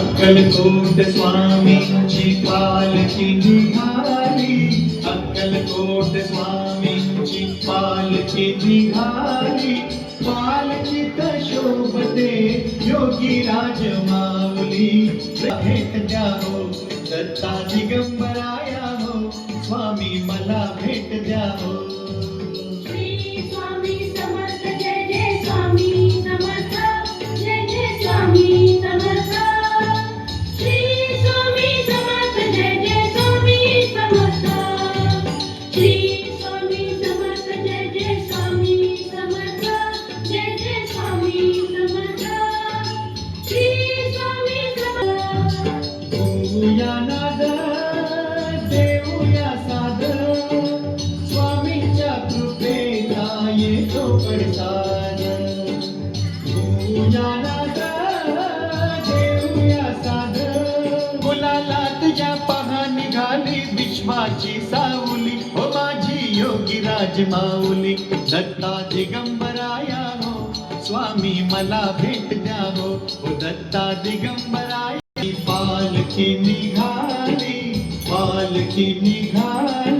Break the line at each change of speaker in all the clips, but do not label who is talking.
अक्कलकोट स्वामींची पालखी निघाली अक्कलकोट स्वामींची पालखी निघाली पालखीत शोभते योगी राजमाऊली भेट द्या हो दत्ता दिगंबर विश्वाची साऊली हो माझी योगी राज माऊली दत्ता दिगंबराया हो स्वामी मला भेट द्या हो दत्ता दिगंबराया पालखी निघाली पालखी निघाली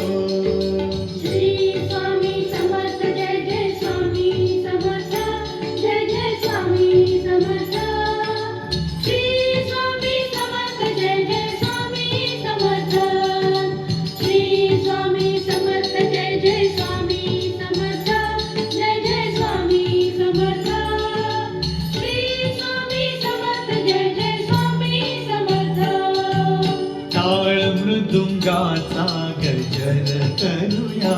मृदुंगाचा गजर करूया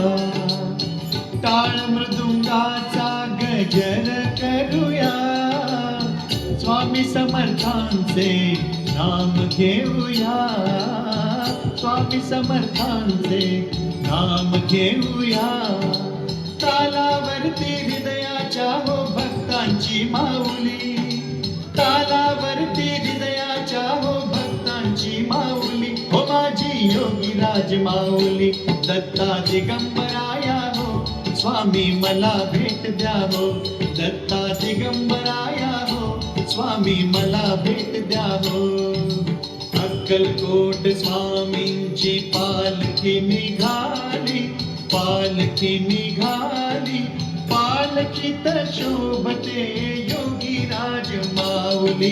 टाळ मृदुंगाचा गजन करूया स्वामी समर्थांचे नाम घेऊया स्वामी समर्थांचे नाम घेऊया तालावरती हृदयाच्या हो भक्तांची माऊली योगी राजमाऊली दत्ता आया हो स्वामी मला भेट द्या दत्ता दत्ता आया हो स्वामी मला भेट द्या हो अक्कलकोट स्वामींची पालखी निघाली पालखी निघाली पालखी तर शोभते योगी राजमाऊली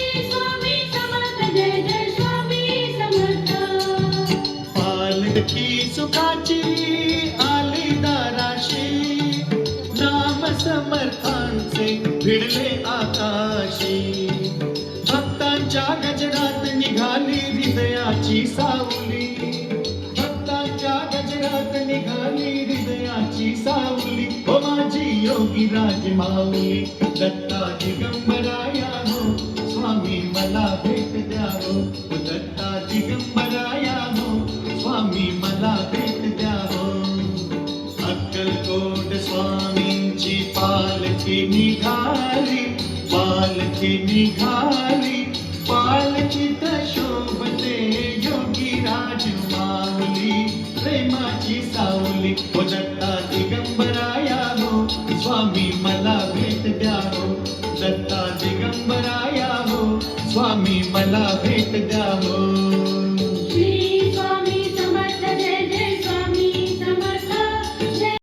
दाराशी नाम समर्थांचे भिडले आकाशी भक्तांच्या गजरात निघाली हृदयाची सावली भक्तांच्या गजरात निघाली हृदयाची सावली हो माझी योगी राज माऊली दत्ता दिगंबराया हो स्वामी मला भेट द्यावो दत्ता अशी सावली दत्ता हो स्वामी मला भेट दत्ता दिगंबराया हो स्वामी मला भेट द्या हो